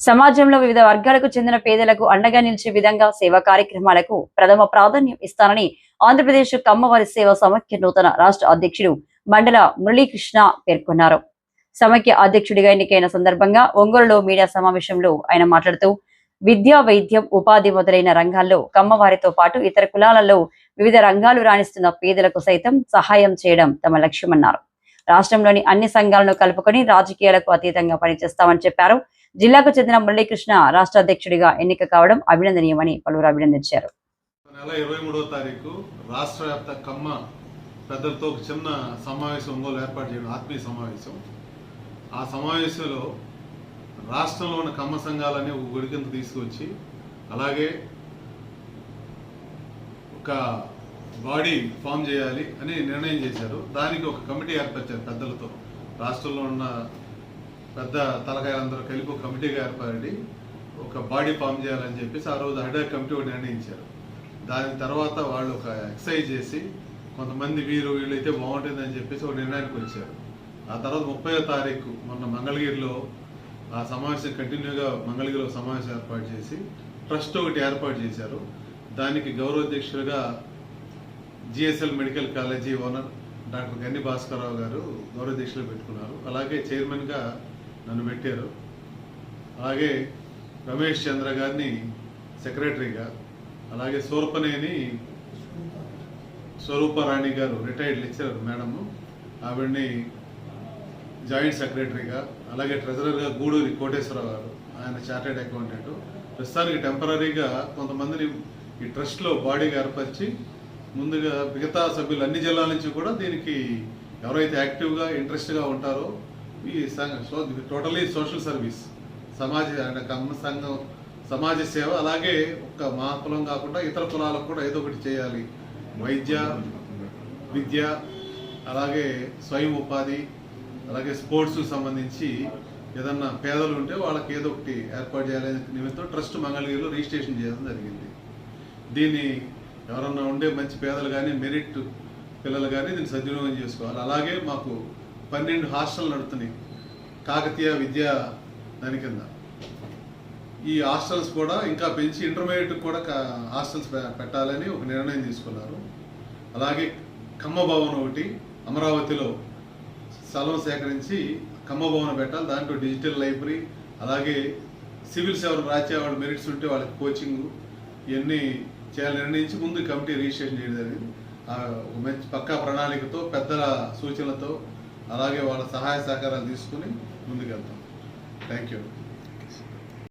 సమాజంలో వివిధ వర్గాలకు చెందిన పేదలకు అండగా నిలిచే విధంగా సేవా కార్యక్రమాలకు ప్రథమ ప్రాధాన్యం ఇస్తానని ఆంధ్రప్రదేశ్ కమ్మవారి సేవ సమైక్య నూతన రాష్ట్ర అధ్యక్షుడు మండల మురళీకృష్ణ పేర్కొన్నారు. సమైక్య అధ్యక్షుడిగా ఎన్నికైన సందర్భంగా ఒంగోలులో మీడియా సమావేశంలో ఆయన మాట్లాడుతూ విద్య వైద్యం ఉపాధి మొదలైన రంగాల్లో కమ్మవారితో పాటు ఇతర కులాలలో వివిధ రంగాలు రాణిస్తున్న పేదలకు సైతం సహాయం చేయడం తమ లక్ష్యమన్నారు. రాష్ట్రంలోని అన్ని సంఘాలను కలుపుకొని రాజకీయాలకు అతీతంగా పనిచేస్తామని చెప్పారు. జిల్లాకు చెందిన మురళీకృష్ణ రాష్ట్ర అధ్యక్షుడిగా ఎన్నిక కావడం అభినందనీయమని పలువురు అభినందించారు. నెల ఇరవై మూడవ తారీఖు రాష్ట్ర వ్యాప్త కమ్మ పెద్దలతో ఒక చిన్న సమావేశం ఒంగోలు ఏర్పాటు చేయడం ఆత్మీయ సమావేశం. ఆ సమావేశంలో రాష్ట్రంలో ఉన్న కమ్మ సంఘాలని ఒక గుడి కింద తీసుకొచ్చి అలాగే ఒక బాడీ ఫామ్ చేయాలి అని నిర్ణయం చేశారు. దానికి ఒక కమిటీ ఏర్పరిచారు పెద్దలతో. రాష్ట్రంలో ఉన్న పెద్ద తలకాయలందరూ కలిపి ఒక కమిటీగా ఏర్పడి ఒక బాడీ ఫామ్ చేయాలని చెప్పేసి ఆ రోజు హైడ్రా కమిటీ నిర్ణయించారు. దాని తర్వాత వాళ్ళు ఒక ఎక్సర్సైజ్ చేసి కొంతమంది వీరు వీళ్ళైతే బాగుంటుందని చెప్పేసి ఒక నిర్ణయానికి వచ్చారు. ఆ తర్వాత ముప్పయో తారీఖు మొన్న మంగళగిరిలో ఆ సమావేశం కంటిన్యూగా మంగళగిరిలో సమావేశం ఏర్పాటు చేసి ట్రస్ట్ ఒకటి ఏర్పాటు చేశారు. దానికి గౌరవ అధ్యక్షులుగా GSL medical college owner doctor Ganni Bhaskararao గారు గౌరవ దీక్షలు పెట్టుకున్నారు. అలాగే చైర్మన్గా నన్ను పెట్టారు. అలాగే రమేష్ చంద్ర గారిని సెక్రటరీగా అలాగే Surpaneni Swarupa Rani garu retired lecturer madam ఆవిడ్ని జాయింట్ సెక్రటరీగా అలాగే ట్రెజరర్గా గూడూరి కోటేశ్వరరావు గారు ఆయన చార్టెడ్ అకౌంటెంట్. ప్రస్తుతానికి టెంపరీగా కొంతమందిని ఈ ట్రస్ట్లో బాడీగా ఏర్పరిచి ముందుగా మిగతా సభ్యులు అన్ని జిల్లాల నుంచి కూడా దీనికి ఎవరైతే యాక్టివ్గా ఇంట్రెస్ట్గా ఉంటారో ఈ సంఘ టోటలీ సోషల్ సర్వీస్ సమాజ కమ్మ సంఘం సమాజ సేవ అలాగే ఒక మా కులం కాకుండా ఇతర కులాలకు కూడా ఏదో ఒకటి చేయాలి. వైద్య విద్య అలాగే స్వయం ఉపాధి అలాగే స్పోర్ట్స్కు సంబంధించి ఏదన్నా పేదలు ఉంటే వాళ్ళకి ఏదో ఒకటి ఏర్పాటు చేయాలనే నిమిత్తం ట్రస్ట్ మంగళగిరిలో రిజిస్ట్రేషన్ చేయడం జరిగింది. దీన్ని ఎవరన్నా ఉండే మంచి పేదలు కానీ మెరిట్ పిల్లలు కానీ దీన్ని సద్వినియోగం చేసుకోవాలి. అలాగే మాకు పన్నెండు హాస్టల్ నడుతున్నాయి. కాకతీయ విద్యా దాని కింద ఈ హాస్టల్స్ కూడా ఇంకా పెంచి ఇంటర్మీడియట్ కూడా హాస్టల్స్ పెట్టాలని ఒక నిర్ణయం తీసుకున్నారు. అలాగే కమ్మభవన్ ఒకటి అమరావతిలో స్థలం సేకరించి కమ్మభవన్ పెట్టాలి. దాంట్లో డిజిటల్ లైబ్రరీ అలాగే సివిల్ సేవలు రాసే వాళ్ళు మెరిట్స్ ఉంటే వాళ్ళకి కోచింగ్ ఇవన్నీ చేయాలని నిర్ణయించి ముందు కమిటీ రిజిస్ట్రేషన్ చేయడం జరిగింది ఆ ఒక మంచి పక్కా ప్రణాళికతో పెద్దల సూచనలతో అలాగే వాళ్ళ సహాయ సహకారాలు తీసుకుని ముందుకెళ్తాం. Thank you